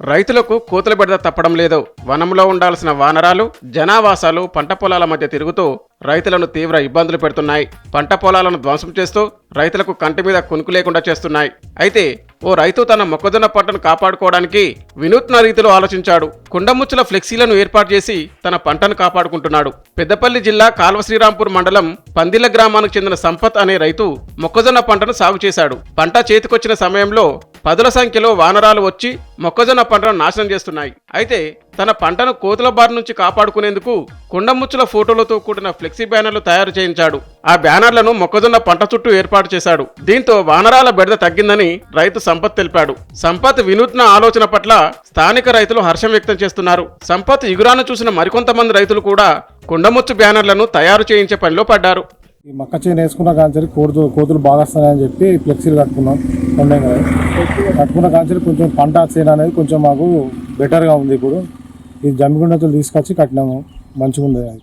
రైతులకు కోతుల బిడద తప్పడం లేదు. వనంలో ఉండాల్సిన వానరాలు జనావాసాలు పంట పొలాల మధ్య తిరుగుతూ రైతులను తీవ్ర ఇబ్బందులు పెడుతున్నాయి. పంట పొలాలను ధ్వంసం చేస్తూ రైతులకు కంటి మీద కునుకు లేకుండా చేస్తున్నాయి. అయితే ఓ రైతు తన మొక్కజొన్న పంటను కాపాడుకోవడానికి వినూత్న రీతిలో ఆలోచించాడు. కుండముచ్చుల ఫ్లెక్సీలను ఏర్పాటు చేసి తన పంటను కాపాడుకుంటున్నాడు. పెద్దపల్లి జిల్లా కాల్వ శ్రీరాంపూర్ మండలం పందిల గ్రామానికి చెందిన సంపత్ అనే రైతు మొక్కజొన్న పంటను సాగు చేశాడు. పంట చేతికొచ్చిన సమయంలో పదుల సంఖ్యలో వానరాలు వచ్చి మొక్కజొన్న పంటను నాశనం చేస్తున్నాయి. అయితే తన పంటను కోతుల బారి నుంచి కాపాడుకునేందుకు కుండముచ్చుల ఫోటోలతో కూడిన ఫ్లెక్సీ బ్యానర్లు తయారు చేయించాడు. ఆ బ్యానర్లను మొక్కజొన్న పంట చుట్టూ ఏర్పాటు చేశాడు. దీంతో వానరాల బెడద తగ్గిందని రైతు సంపత్ తెలిపాడు. సంపత్ వినూత్న ఆలోచన పట్ల స్థానిక రైతులు హర్షం వ్యక్తం చేస్తున్నారు. సంపత్ ఇగురాను చూసిన మరికొంతమంది రైతులు కూడా కుండముచ్చు బ్యానర్లను తయారు చేయించే పనిలో పడ్డారు. ఈ మక్క చేను వేసుకున్న కాంచెలు కోతులు కోతులు బాగా వస్తాయని చెప్పి ఫ్లెక్సీలు కట్టుకున్నాం. ఉన్నాయి కదా. కట్టుకున్న కాంచెలు కొంచెం పంట చేను అనేది కొంచెం మాకు బెటర్గా ఉంది ఇప్పుడు. ఇది జమ్మిగుండతో తీసుకొచ్చి కట్టినాము. మంచిగా ఉంది అది.